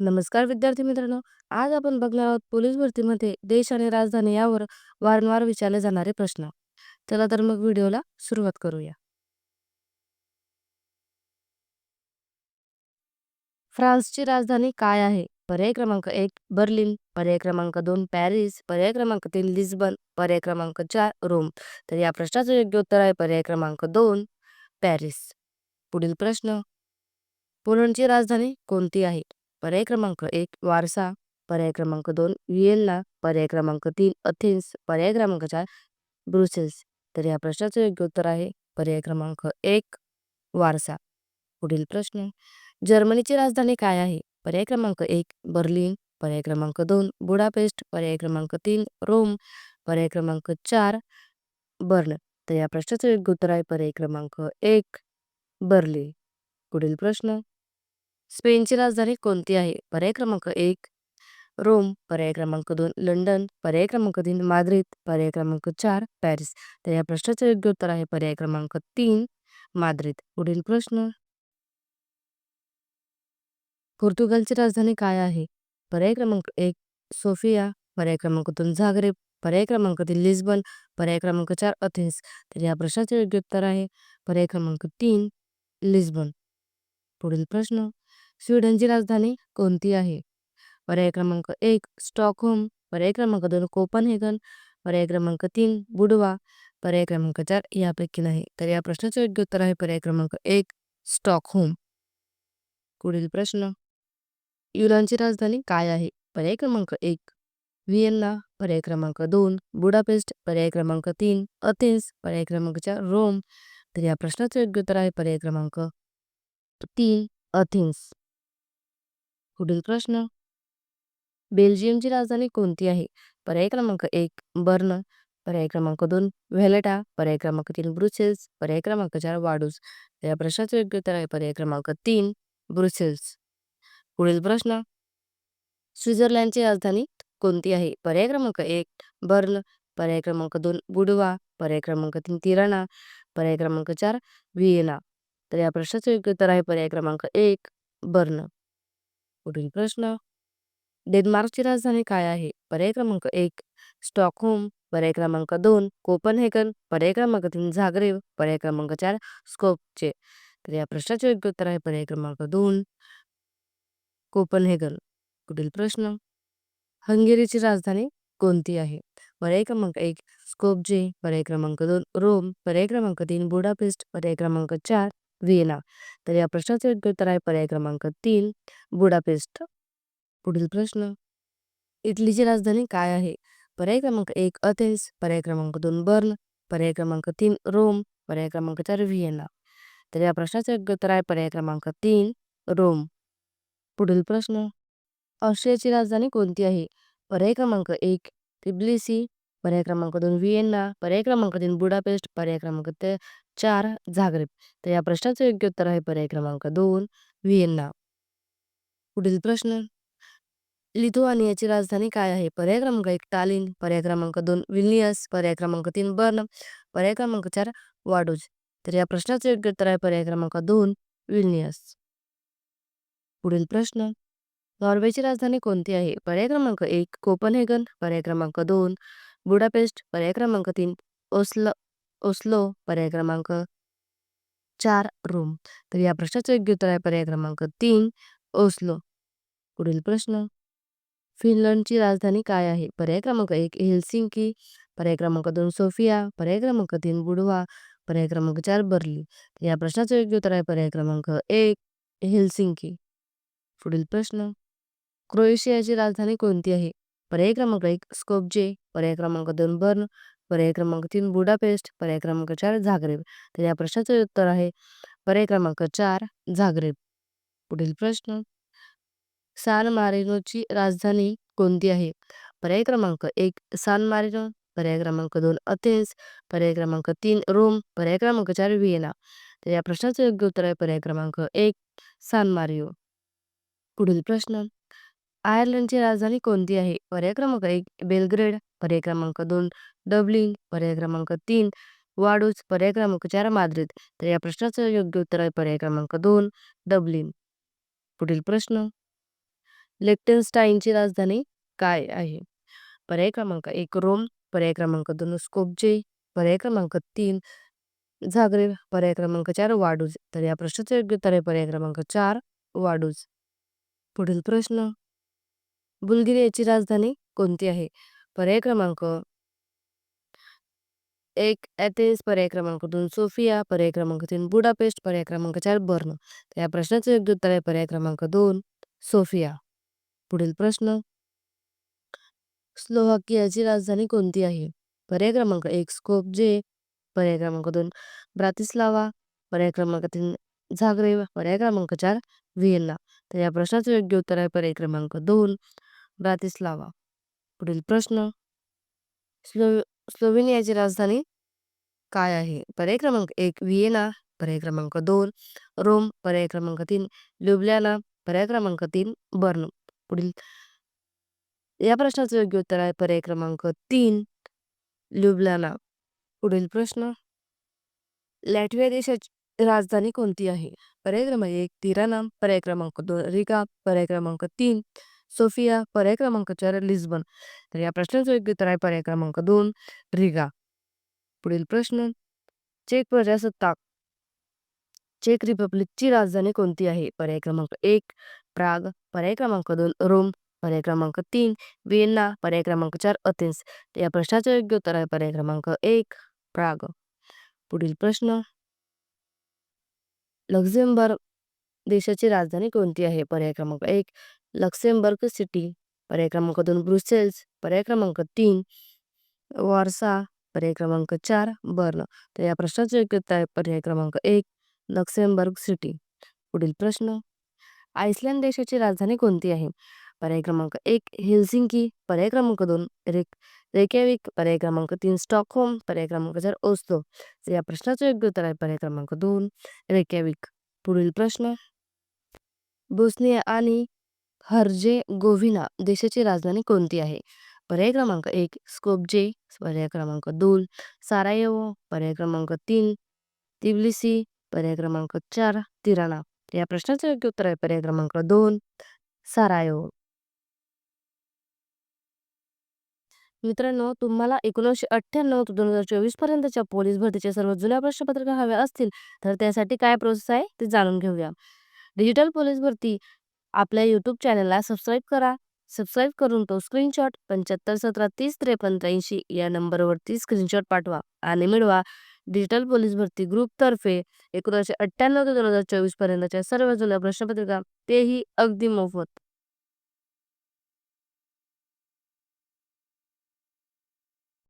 नमस्कार विद्यार्थी मित्रांनो आज आपण बघणार आहोत पोलीस भरतीमध्ये देश आणि राजधानी यावर वारंवार विचारले जाणारे प्रश्न. चला तर मग व्हिडिओला सुरुवात करूया. फ्रान्सची राजधानी काय आहे? पर्याय क्रमांक एक बर्लिन. पर्याय क्रमांक दोन पॅरिस. पर्याय क्रमांक तीन लिस्बन. पर्याय क्रमांक चार रोम. तर या प्रश्नाचं योग्य उत्तर आहे पर्याय क्रमांक दोन पॅरिस. पुढील प्रश्न. पोलंडची राजधानी कोणती आहे? पर्याय क्रमांक एक वारसा पर्याय क्रमांक दोन व्हिएन्ना पर्याय क्रमांक तीन अथेन्स पर्याय क्रमांक चार ब्रुसेल्स तर या प्रश्नाचं योग्य उत्तर आहे पर्याय क्रमांक एक वारसा पुढील प्रश्न जर्मनीची राजधानी काय आहे पर्याय क्रमांक एक बर्लिन पर्याय क्रमांक दोन बुडापेस्ट पर्याय क्रमांक तीन रोम पर्याय क्रमांक चार बर्न तर या प्रश्नाचं योग्य उत्तर आहे पर्याय क्रमांक एक बर्लिन पुढील प्रश्न स्पेनची राजधानी कोणती आहे पर्याय क्रमांक एक रोम पर्याय क्रमांक दोन लंडन पर्याय क्रमांक तीन माद्रिद पर्याय क्रमांक चार पॅरिस तर या प्रश्नाचं योग्य उत्तर आहे पर्याय क्रमांक तीन माद्रिद पुढील प्रश्न पोर्तुगालची राजधानी काय आहे पर्याय क्रमांक एक सोफिया पर्याय क्रमांक दोन झागरेब पर्याय क्रमांक तीन लिस्बन पर्याय क्रमांक चार अथेन्स तर या प्रश्नाचे योग्य उत्तर आहे पर्याय क्रमांक तीन लिस्बन पुढील प्रश्न स्वीडनची राजधानी कोणती आहे पर्याय क्रमांक एक स्टॉकहोम पर्याय क्रमांक दोन कोपनहेगन पर्याय क्रमांक तीन बुडवा पर्याय क्रमांक चार यापैकी नाही तर या प्रश्नाचं योग्य उत्तर आहे पर्याय क्रमांक एक स्टॉकहोम पुढील प्रश्न युरानची राजधानी काय आहे पर्याय क्रमांक एक व्हिएन्ना पर्याय क्रमांक दोन बुडापेस्ट पर्याय क्रमांक तीन अथेन्स पर्याय क्रमांक चार रोम तर या प्रश्नाचं योग्य उत्तर आहे पर्याय क्रमांक तीन अथेन्स पुढील प्रश्न बेल्जियमची राजधानी कोणती आहे पर्याय क्रमांक एक बर्न पर्याय क्रमांक दोन व्हॅलेटा पर्याय क्रमांक तीन ब्रुसेल्स पर्याय क्रमांक चार वाडूस या प्रश्नाचे योग्य उत्तर आहे पर्याय क्रमांक तीन ब्रुसेल्स पुढील प्रश्न स्वित्झर्लंडची राजधानी कोणती आहे पर्याय क्रमांक एक बर्न पर्याय क्रमांक दोन बुडवा पर्याय क्रमांक तीन तिराणा पर्याय क्रमांक चार व्हिएना तर या प्रश्नाचे योग्य उत्तर आहे पर्याय क्रमांक एक बर्न पुढील प्रश्न. डेन्मार्कची राजधानी काय आहे? पर्याय क्रमांक एक स्टॉकहोम. पर्याय क्रमांक दोन कोपनहेगन. पर्याय क्रमांक तीन झागरेव पर्याय क्रमांक चार स्कोपचे. तर या प्रश्नाचे योग्य उत्तर आहे पर्याय क्रमांक दोन कोपनहेगन. पुढील प्रश्न. हंगेरीची राजधानी कोणती आहे? पर्याय क्रमांक एक स्कोपजे. पर्याय क्रमांक दोन रोम. पर्याय क्रमांक तीन बुडापेस्ट. पर्याय क्रमांक चार व्हिएना तर या प्रश्नाचे योग्य उत्तर आहे पर्याय क्रमांक तीन बुडापेस्ट पुढील प्रश्न इटलीची राजधानी काय आहे पर्याय क्रमांक एक अथेन्स पर्याय क्रमांक दोन बर्न पर्याय क्रमांक तीन रोम पर्याय क्रमांक चार व्हिएना तर या प्रश्नाचे योग्य उत्तर आहे पर्याय क्रमांक तीन रोम पुढील प्रश्न ऑस्ट्रियाची राजधानी कोणती आहे पर्याय क्रमांक एक तिब्लिसी पर्याय क्रमांक दोन व्हिएन्ना पर्याय क्रमांक तीन बुडापेस्ट पर्याय क्रमांक ते चार झागरेब तर या प्रश्नाचं योग्य उत्तर आहे पर्याय क्रमांक दोन व्हिएन्ना. पुढील प्रश्न. लिथुआनियाची राजधानी काय आहे? पर्याय क्रमांक एक टालिन पर्याय क्रमांक दोन विल्नियस. पर्याय क्रमांक तीन बर्न पर्याय क्रमांक चार वाडोज. तर या प्रश्नाचं योग्य उत्तर आहे पर्याय क्रमांक दोन विल्नियस. पुढील प्रश्न. नॉर्वेची राजधानी कोणती आहे? पर्याय क्रमांक एक कोपनहेगन. पर्याय क्रमांक दोन बुडापेस्ट. पर्याय क्रमांक तीन ओस्लो. ओस्लो पर्याय क्रमांक चार रोम तर या प्रश्नाचं योग्य उत्तर आहे पर्याय क्रमांक तीन ओस्लो पुढील प्रश्न. फिनलंडची राजधानी काय आहे? पर्याय क्रमांक एक हेल्सिंकी पर्याय क्रमांक दोन सोफिया पर्याय क्रमांक तीन बुडवा पर्याय क्रमांक चार बर्ली या प्रश्नाचं योग्य उत्तर आहे पर्याय क्रमांक एक हेल्सिंकी पुढील प्रश्न. क्रोएशियाची राजधानी कोणती आहे? पर्याय क्रमांक एक स्कोपजे पर्याय क्रमांक दोन बर्न पर्याय क्रमांक तीन बुडापेस्ट. पर्याय क्रमांक चार झागरेब. तर या प्रश्नाचं उत्तर आहे पर्याय क्रमांक चार झागरेब. पुढील प्रश्न. सान मारिनोची राजधानी कोणती आहे? पर्याय क्रमांक एक सान मारिनो पर्याय क्रमांक दोन अथेन्स. पर्याय क्रमांक तीन रोम. पर्याय क्रमांक चार व्हिएना. तर या प्रश्नाचं योग्य उत्तर आहे पर्याय क्रमांक एक सान मारिओ पुढील प्रश्न. आयर्लंडची राजधानी कोणती आहे पर्याय क्रमांक एक बेलग्रेड पर्याय क्रमांक दोन डब्लिन पर्याय क्रमांक तीन वाडूज पर्याय क्रमांक चार माद्रिद तर या प्रश्नाचं योग्य उत्तर आहे पर्याय क्रमांक दोन डब्लिन पुढील प्रश्न लिechtenस्टाईनची राजधानी काय आहे पर्याय क्रमांक एक रोम पर्याय क्रमांक दोन स्कोपजे, पर्याय क्रमांक तीन झाग्रेब पर्याय क्रमांक चार वाडूज तर या प्रश्नाचं योग्य उत्तर आहे पर्याय क्रमांक चार वाडूज पुढील प्रश्न बुल्गेरियाची राजधानी कोणती आहे पर्याय क्रमांक एक ॲथेन्स पर्याय क्रमांक दोन सोफिया पर्याय क्रमांक तीन बुडापेस्ट पर्याय क्रमांक चार बर्न तर या प्रश्नाचं योग्य उत्तर आहे पर्याय क्रमांक दोन सोफिया पुढील प्रश्न स्लोवाकियाची राजधानी कोणती आहे पर्याय क्रमांक एक स्कोप्जे पर्याय क्रमांक दोन ब्रातिस्लावा पर्याय क्रमांक तीन झाग्रेव पर्याय क्रमांक चार व्हिएन्ना तर या प्रश्नाचं योग्य उत्तर आहे पर्याय क्रमांक दोन ब्रातिस्लावा पुढील प्रश्न. स्लो स्लोव्हेनियाची राजधानी काय आहे? पर्याय क्रमांक एक व्हिएना. पर्याय क्रमांक दोन रोम. पर्याय क्रमांक तीन लुबल्याना पर्याय क्रमांक तीन बर्न. पुढील या प्रश्नाचं योग्य उत्तर आहे पर्याय क्रमांक तीन लुबल्याना पुढील प्रश्न. लॅटव्हिया देशाची राजधानी कोणती आहे? पर्याय क्रमांक एक तिराना. पर्याय क्रमांक दोन रिगा. पर्याय क्रमांक तीन सोफिया पर्याय क्रमांक चार लिस्बन. तर या प्रश्नाचं योग्य उत्तर आहे पर्याय क्रमांक दोन रिगा. पुढील प्रश्न चेक प्रजासत्ताक. चेक रिपब्लिकची राजधानी कोणती आहे? पर्याय क्रमांक एक प्राग. पर्याय क्रमांक दोन रोम. पर्याय क्रमांक तीन व्हिएन्ना. पर्याय क्रमांक चार अथेन्स. या प्रश्नाचं योग्य उत्तर आहे पर्याय क्रमांक एक प्राग. पुढील प्रश्न लक्झेंबर्ग देशाची राजधानी कोणती आहे? पर्याय क्रमांक एक लक्सेंबर्ग सिटी पर्याय क्रमांक दोन ब्रुसेल्स पर्याय क्रमांक तीन वॉर्सा पर्याय क्रमांक चार बर्न. तर या प्रश्नाचे योग्य उत्तर आहे पर्याय क्रमांक एक लक्सेंबर्ग सिटी. पुढील प्रश्न. आइसलँड देशाची राजधानी कोणती आहे? पर्याय क्रमांक एक हेल्सिंकी. पर्याय क्रमांक दोन रेक पर्याय क्रमांक तीन स्टॉकहोम. पर्याय क्रमांक चार ओस्लो. तर या प्रश्नाचं योग्य उत्तर आहे पर्याय क्रमांक दोन रेक्याविक पुढील प्रश्न. बोस्निया आणि हर्जे हर्जेगोव्हिना देशाची राजधानी कोणती आहे? पर्याय क्रमांक एक स्कोपजे पर्याय क्रमांक दोन सारायेवो पर्याय क्रमांक तीन तिब्लिसी पर्याय क्रमांक चार तिराना या प्रश्नाचं योग्य उत्तर आहे पर्याय क्रमांक दोन सारायेवो. मित्रांनो तुम्हाला एकोणीसशे अठ्ठ्याण्णव ते दोन हजार चोवीस पर्यंतच्या पोलीस भरतीच्या सर्व जुन्या प्रश्नपत्रिका हव्या असतील तर त्यासाठी काय प्रोसेस आहे ते जाणून घेऊया. डिजिटल पोलीस भरती आपल्या यूट्यूब चॅनलला सबस्क्राईब करा. सबस्क्राईब करून तो स्क्रीनशॉट पंच्याहत्तर सतरा तीस त्रेपन्न त्र्याऐंशी या नंबरवरती स्क्रीनशॉट पाठवा आणि मिळवा. डिजिटल पोलीस भरती ग्रुपतर्फे एकोणीसशे अठ्ठ्याण्णव ते दोन हजार चोवीसपर्यंतच्या सर्व जुन्या प्रश्नपत्रिका. तेही अगदी मोफत.